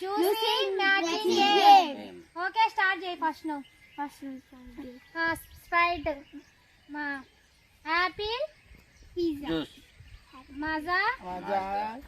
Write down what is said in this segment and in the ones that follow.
Juicing, matching game. game. Okay, start Jay first now. First one. Uh, Sprite. Ma. Apple. Pizza. Juice. Maza. Maza.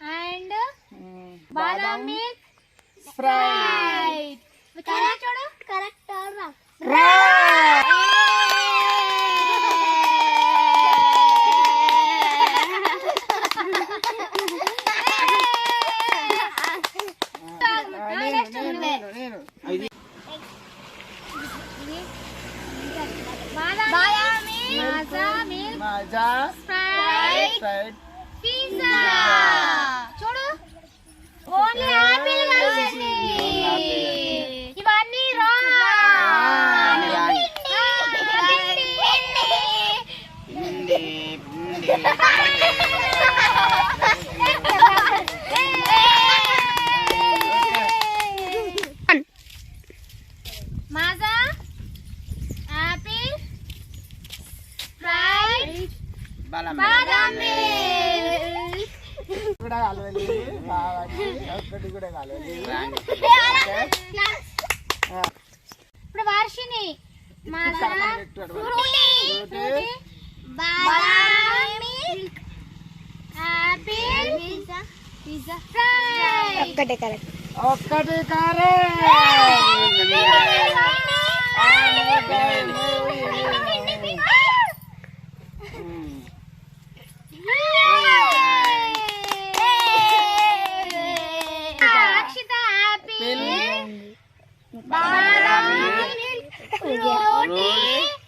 And. Mm. Badam milk. Sprite. Correct. Badam milk Maaza కూడా కలవాలి కావాలి ఒక్కటి కూడా ఇప్పుడు వర్షిని ఒక్కటే correct. ఒక్కటి కారే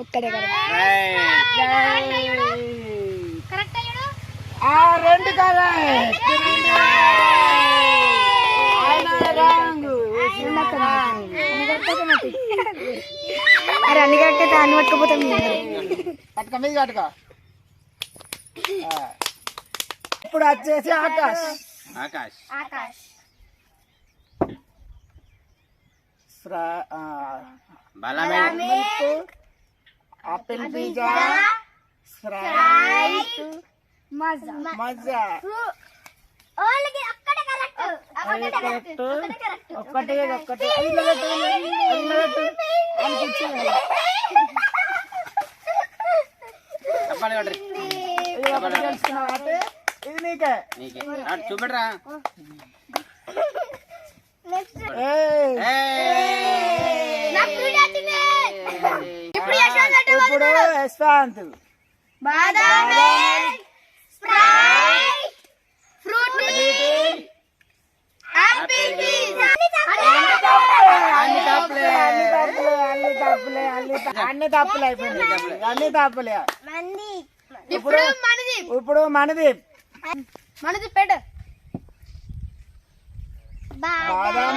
ఒక్కడే ఆ రెండు కదా అరే అన్ని కరెక్ట్ అన్ని పట్టుకుపోతాం మీద ఇప్పుడు వచ్చేసి Akash Akash Akash apple pizza right Sprite Maaza Maaza only అక్కడే కరెక్ట్. అది కరెక్ట్. ఒక్కటి ఒక్కటి ఇది నీకే. నీకే. చూపెట్రా. ఏయ్. ఏయ్. ఇప్పుడు యశ్వాంత్ బాదాం స్ప్రైట్ ఫ్రూటీ యాపిల్ పిజ్జా అన్ని తప్పులే. అన్ని తప్పులే అన్ని తప్పులే అన్ని త- అన్ని తప్పులే అయిపోయింది అన్ని తప్పులే ఇప్పుడు మనది. ఇప్పుడు మనది. మనది పెట్ట. బాదాం